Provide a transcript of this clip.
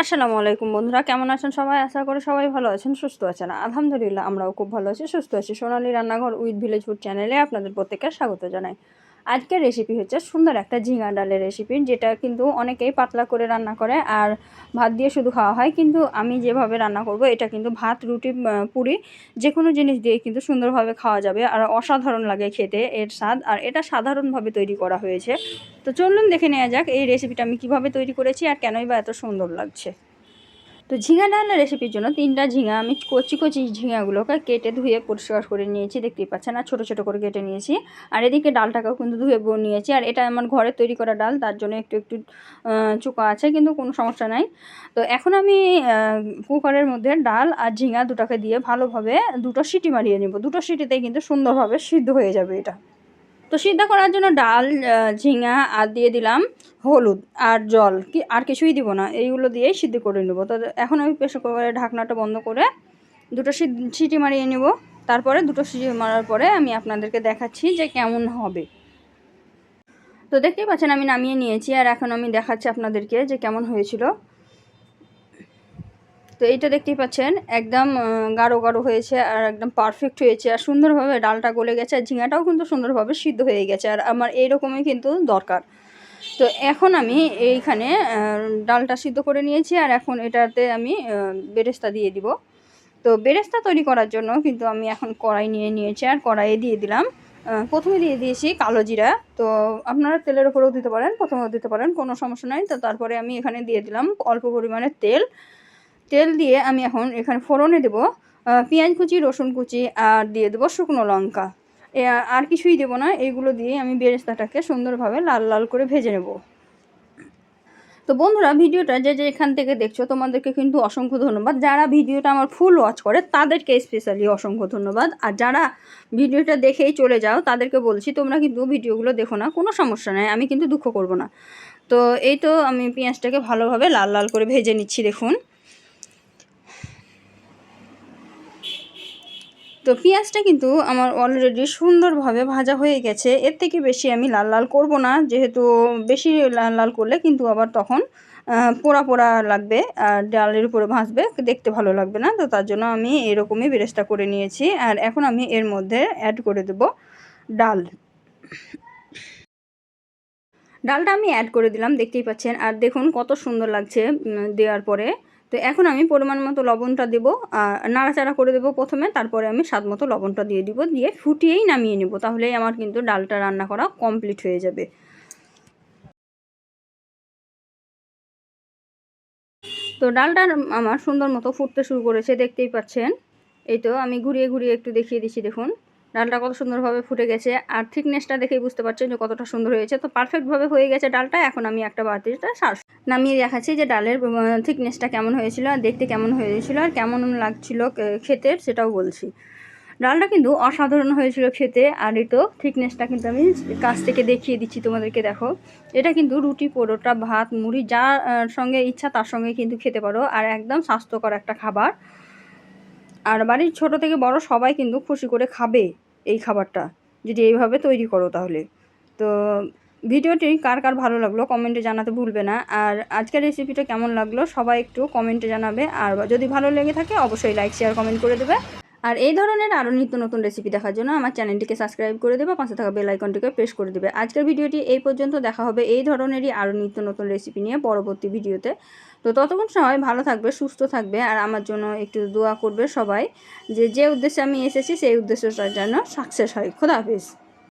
আসসালামু আলাইকুম বন্ধুরা, কেমন আছেন সবাই? আশা করে সবাই ভালো আছেন, সুস্থ আছেন। আলহামদুলিল্লাহ, আমরাও খুব ভালো আছি, সুস্থ আছি। সোনালী রান্নাঘর উইথ ভিলেজ ফুড চ্যানেলে আপনাদের প্রত্যেককে স্বাগত জানাই। আজকের রেসিপি হচ্ছে সুন্দর একটা ঝিঙা ডালের রেসিপি যেটা কিন্তু অনেকেই পাতলা করে রান্না করে আর ভাত দিয়ে শুধু খাওয়া হয়। কিন্তু আমি যেভাবে রান্না করব, এটা কিন্তু ভাত, রুটি পুরি যে কোনো জিনিস দিয়ে কিন্তু সুন্দরভাবে খাওয়া যাবে আর অসাধারণ লাগে খেতে এর স্বাদ আর এটা সাধারণভাবে তৈরি করা হয়েছে। তো চলুন দেখে নেওয়া যাক এই রেসিপিটা আমি কীভাবে তৈরি করেছি আর কেনই বা এত সুন্দর লাগছে। তো ঝিঙা ডালের রেসিপির জন্য তিনটা ঝিঙা আমি কচি কচি ঝিঙাগুলোকে কেটে ধুয়ে পরিষ্কার করে নিয়েছি, দেখতেই পাচ্ছেন, আর ছোটো ছোটো করে কেটে নিয়েছি। আর এদিকে ডালটাকেও কিন্তু ধুয়ে নিয়েছি, আর এটা আমার ঘরে তৈরি করা ডাল, তার জন্য একটু একটু চোকা আছে, কিন্তু কোনো সমস্যা নাই। তো এখন আমি কুকারের মধ্যে ডাল আর ঝিঙা দুটাকে দিয়ে ভালোভাবে দুটো সিটি মারিয়ে নেব। দুটো সিটিতেই কিন্তু সুন্দরভাবে সিদ্ধ হয়ে যাবে এটা। তো সিদ্ধ করার জন্য ডাল ঝিঙা আর দিয়ে দিলাম হলুদ আর জল। কি, আর কিছুই দিব না, এইগুলো দিয়েই সিদ্ধ করে নেব। তো এখন আমি প্রেশার কুকারের ঢাকনাটা বন্ধ করে দুটো সিটি মারিয়ে নেব। তারপরে দুটো সিটি মারার পরে আমি আপনাদেরকে দেখাচ্ছি যে কেমন হবে। তো দেখতেই পাচ্ছেন আমি নামিয়ে নিয়েছি, আর এখন আমি দেখাচ্ছি আপনাদেরকে যে কেমন হয়েছিল। তো এইটা দেখতেই পাচ্ছেন, একদম গাঢ় গাঢ় হয়েছে আর একদম পারফেক্ট হয়েছে আর সুন্দরভাবে ডালটা গলে গেছে আর ঝিঙাটাও কিন্তু সুন্দরভাবে সিদ্ধ হয়ে গেছে আর আমার এইরকমই কিন্তু দরকার। তো এখন আমি এইখানে ডালটা সিদ্ধ করে নিয়েছি আর এখন এটাতে আমি বেরেস্তা দিয়ে দিব। তো বেরেস্তা তৈরি করার জন্য কিন্তু আমি এখন কড়াই নিয়ে নিয়েছি আর কড়াইয়ে দিয়ে দিলাম প্রথমে দিয়ে দিয়েছি কালো জিরা। তো আপনারা তেলের উপরেও দিতে পারেন, প্রথমেও দিতে পারেন, কোনো সমস্যা নাই। তো তারপরে আমি এখানে দিয়ে দিলাম অল্প পরিমাণে তেল। তেল দিয়ে আমি এখন এখানে ফোড়নে দেবো পেঁয়াজ কুচি, রসুন কুচি আর দিয়ে দেবো শুকনো লঙ্কা। আর কিছুই দেবো না, এইগুলো দিয়ে আমি বেরেস্তাটাকে সুন্দরভাবে লাল লাল করে ভেজে নেব। তো বন্ধুরা, ভিডিওটা যে যে এখান থেকে দেখছ, তোমাদেরকে কিন্তু অসংখ্য ধন্যবাদ। যারা ভিডিওটা আমার ফুল ওয়াচ করে, তাদেরকে স্পেশালি অসংখ্য ধন্যবাদ। আর যারা ভিডিওটা দেখেই চলে যাও, তাদেরকে বলছি, তোমরা কিন্তু ভিডিওগুলো দেখো না, কোনো সমস্যা নেই, আমি কিন্তু দুঃখ করব না। তো এই তো আমি পেঁয়াজটাকে ভালোভাবে লাল লাল করে ভেজে নিচ্ছি, দেখুন। তো পেঁয়াজটা কিন্তু আমার অলরেডি সুন্দরভাবে ভাজা হয়ে গেছে। এর থেকে বেশি আমি লাল লাল করব না, যেহেতু বেশি লাল লাল করলে কিন্তু আবার তখন পোড়া পোড়া লাগবে আর ডালের উপরে ভাজবে, দেখতে ভালো লাগবে না। তো তার জন্য আমি এরকমই বেরেস্তা করে নিয়েছি। আর এখন আমি এর মধ্যে অ্যাড করে দেব ডাল। ডালটা আমি অ্যাড করে দিলাম, দেখতেই পাচ্ছেন। আর দেখুন কত সুন্দর লাগছে দেওয়ার পরে। তো এখন আমি পরিমাণ মতো লবণটা দেবো, আর নাড়াচাড়া করে দেবো প্রথমে, তারপরে আমি স্বাদ মতো লবণটা দিয়ে দিব, দিয়ে ফুটিয়েই নামিয়ে নেব, তাহলেই আমার কিন্তু ডালটা রান্না করা কমপ্লিট হয়ে যাবে। তো ডালটা আমার সুন্দর মতো ফুটতে শুরু করেছে, দেখতেই পাচ্ছেন। এই তো আমি ঘুরিয়ে ঘুরিয়ে একটু দেখিয়ে দিচ্ছি, দেখুন। ডালটা কত সুন্দরভাবে ফুটে গেছে। আর থিকনেসটা দেখেই বুঝতে পারছেন যে কতটা সুন্দর হয়েছে। তো পারফেক্টভাবে হয়ে গেছে ডালটা। এখন আমি একটা বাটিতে সার নামিয়ে দেখাচ্ছি যে ডালের থিকনেসটা কেমন হয়েছিল আর দেখতে কেমন হয়েছিল আর কেমন লাগছিল খেতে সেটাও বলছি। ডালটা কিন্তু অসাধারণ হয়েছিল খেতে। আর এই তো থিকনেসটা কিন্তু আমি কাছ থেকে দেখিয়ে দিচ্ছি তোমাদেরকে দেখো। এটা কিন্তু রুটি পরোটা ভাত মুড়ি আহ, সঙ্গে ইচ্ছা তার সঙ্গে কিন্তু খেতে পারো। আর একদম স্বাস্থ্যকর একটা খাবার। আর বাড়ির ছোট থেকে বড় সবাই কিন্তু খুশি করে খাবে। এই খাবারটা। যদি এইভাবে তৈরি করো তাহলে। তো ভিডিওটি কার কার ভালো লাগল কমেন্টে জানাতে ভুলবে না। আর আজকের রেসিপিটা কেমন লাগল সবাই একটু কমেন্টে জানাবে। আর যদি ভালো লেগে থাকে অবশ্যই লাইক শেয়ার কমেন্ট করে দেবে। আর এই ধরনের আরও নিত্য নতুন রেসিপি দেখার জন্য আমার চ্যানেলটিকে সাবস্ক্রাইব করে দেবে, পাশে থাকা বেল আইকনটিকে প্রেস করে দেবে। আজকের ভিডিওটি এই পর্যন্ত, দেখা হবে এই ধরনেরই আরও নিত্য নতুন রেসিপি নিয়ে পরবর্তী ভিডিওতে। তো ততক্ষণ সবাই ভালো থাকবে, সুস্থ থাকবে, আর আমার জন্য একটু দোয়া করবে সবাই যে যে উদ্দেশ্যে আমি এসেছি, সেই উদ্দেশ্যটা যেন সাকসেস হয়। খোদা